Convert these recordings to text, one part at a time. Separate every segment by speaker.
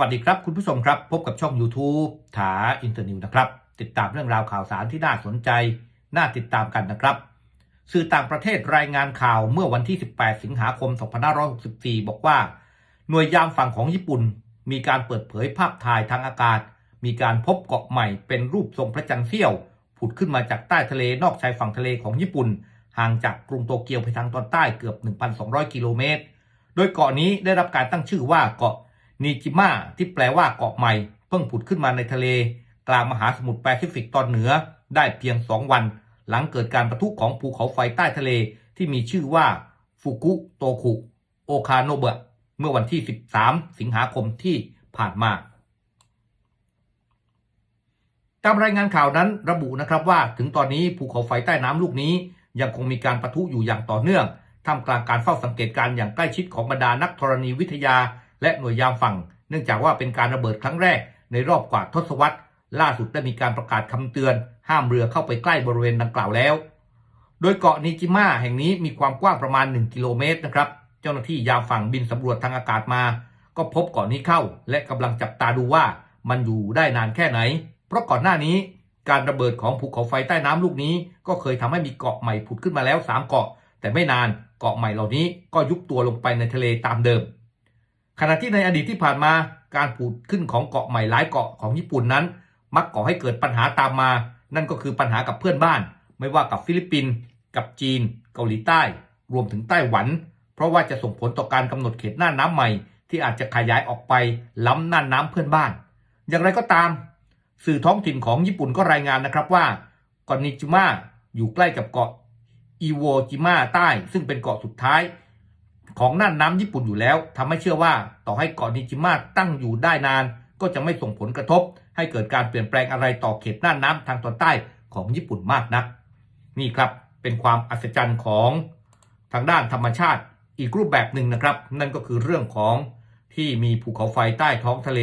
Speaker 1: วัสดีครับคุณผู้ชมครับพบกับช่อง YouTube ถาอินเตอร์นิวนะครับ ติดตามเรื่องราวข่าวสารที่น่าสนใจ น่าติดตามกันนะครับ สื่อต่างประเทศรายงานข่าวเมื่อวันที่ 18 สิงหาคม 2564 บอกว่า หน่วยยามฝั่งของญี่ปุ่น มีการเปิดเผยภาพถ่ายทางอากาศ มีการพบเกาะใหม่เป็นรูปทรงพระจันทร์เสี้ยว ผุดขึ้นมาจากใต้ทะเลนอกชายฝั่งทะเลของญี่ปุ่น ห่างจากกรุงโตเกียวไปทางตอนใต้เกือบ 1,200 กิโลเมตร โดยเกาะนี้ได้รับการตั้งชื่อว่าเกาะ นิจิมะที่แปลว่าเกาะใหม่ เพิ่งผุดขึ้นมาในทะเล กลางมหาสมุทรแปซิฟิกตอนเหนือได้เพียง2วัน หลังเกิดการประทุของภูเขาไฟใต้ทะเลที่มีชื่อว่าฟุกุโตคุโอคาโนเบะเมื่อวันที่ 13 สิงหาคมที่ผ่านมาตามรายงานข่าวนั้นระบุนะครับว่าถึงตอนนี้ภูเขาไฟใต้น้ำลูกนี้ ยังคงมีการประทุอยู่อย่างต่อเนื่องท่ามกลางการเฝ้าสังเกตการณ์อย่างใกล้ชิดของบรรดานักธรณีวิทยา และหน่วยยามฝั่ง เนื่องจากว่าเป็นการระเบิดครั้งแรกในรอบกว่าทศวรรษ ล่าสุดได้มีการประกาศคำเตือน ห้ามเรือเข้าไปใกล้บริเวณดังกล่าวแล้ว โดยเกาะนิจิมะแห่งนี้มีความกว้างประมาณ 1 กิโลเมตรนะครับ เจ้าหน้าที่ยามฝั่งบินสำรวจทางอากาศมา ก็พบเกาะนี้เข้า และกำลังจับตาดูว่ามันอยู่ได้นานแค่ไหน เพราะก่อนหน้านี้การระเบิดของภูเขาไฟใต้น้ำลูกนี้ ก็เคยทำให้มีเกาะใหม่ผุดขึ้นมาแล้ว 3 เกาะ แต่ไม่นานเกาะใหม่เหล่านี้ก็ยุบตัวลงไปในทะเลตามเดิม ขณะที่ในอดีตที่ผ่านมาการผุดขึ้นของเกาะใหม่หลายเกาะของญี่ปุ่นนั้น มักก่อให้เกิดปัญหาตามมา นั่นก็คือปัญหากับเพื่อนบ้าน ไม่ว่ากับฟิลิปปินส์กับจีน เกาหลีใต้ รวมถึงไต้หวัน เพราะว่าจะส่งผลต่อการกำหนดเขตหน้าน้ำใหม่ ที่อาจจะขยายออกไปล้ำน่านน้ำเพื่อนบ้าน อย่างไรก็ตาม สื่อท้องถิ่นของญี่ปุ่นก็รายงานนะครับว่าเกาะนิจิมะอยู่ใกล้กับเกาะอิโวจิมะใต้ ซึ่งเป็นเกาะสุดท้าย ของน่านน้ำญี่ปุ่นอยู่แล้วทำให้เชื่อว่าต่อให้เกาะนิจิมะตั้งอยู่ได้นาน ก็จะไม่ส่งผลกระทบ ให้เกิดการเปลี่ยนแปลงอะไรต่อเขตน่านน้ำทางตอนใต้ของญี่ปุ่นมากนัก นี่ครับเป็นความอัศจรรย์ของทางด้านธรรมชาติอีกรูปแบบหนึ่งนะครับ นั่นก็คือเรื่องของที่มีภูเขาไฟใต้ท้องทะเล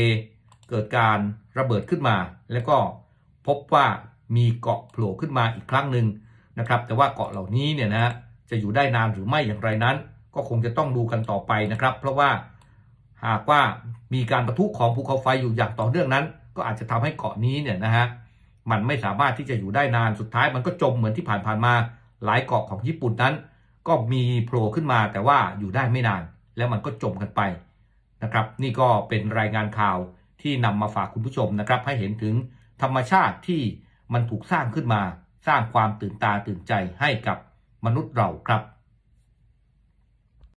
Speaker 1: เกิดการระเบิดขึ้นมา แล้วก็พบว่ามีเกาะโผล่ขึ้นมาอีกครั้งหนึ่งนะครับ แต่ว่าเกาะเหล่านี้เนี่ยนะจะอยู่ได้นานหรือไม่อย่างไรนั้น ก็คงจะต้องดูกันต่อไปนะครับ เพราะว่าหากว่ามีการประทุของภูเขาไฟอยู่อย่างต่อเนื่องนั้น ก็อาจจะทำให้เกาะนี้เนี่ยนะฮะมันไม่สามารถที่จะอยู่ได้นานสุดท้าย มันก็จมเหมือนที่ผ่านๆมาหลายเกาะของญี่ปุ่นนั้น ก็มีโผล่ขึ้นมาแต่ว่าอยู่ได้ไม่นาน แล้วมันก็จมกันไปนะครับนี่ก็เป็นรายงานข่าวที่นำมาฝากคุณผู้ชมนะครับ ให้เห็นถึงธรรมชาติที่มันถูกสร้างขึ้นมา สร้างความตื่นตาตื่นใจให้กับมนุษย์เราครับ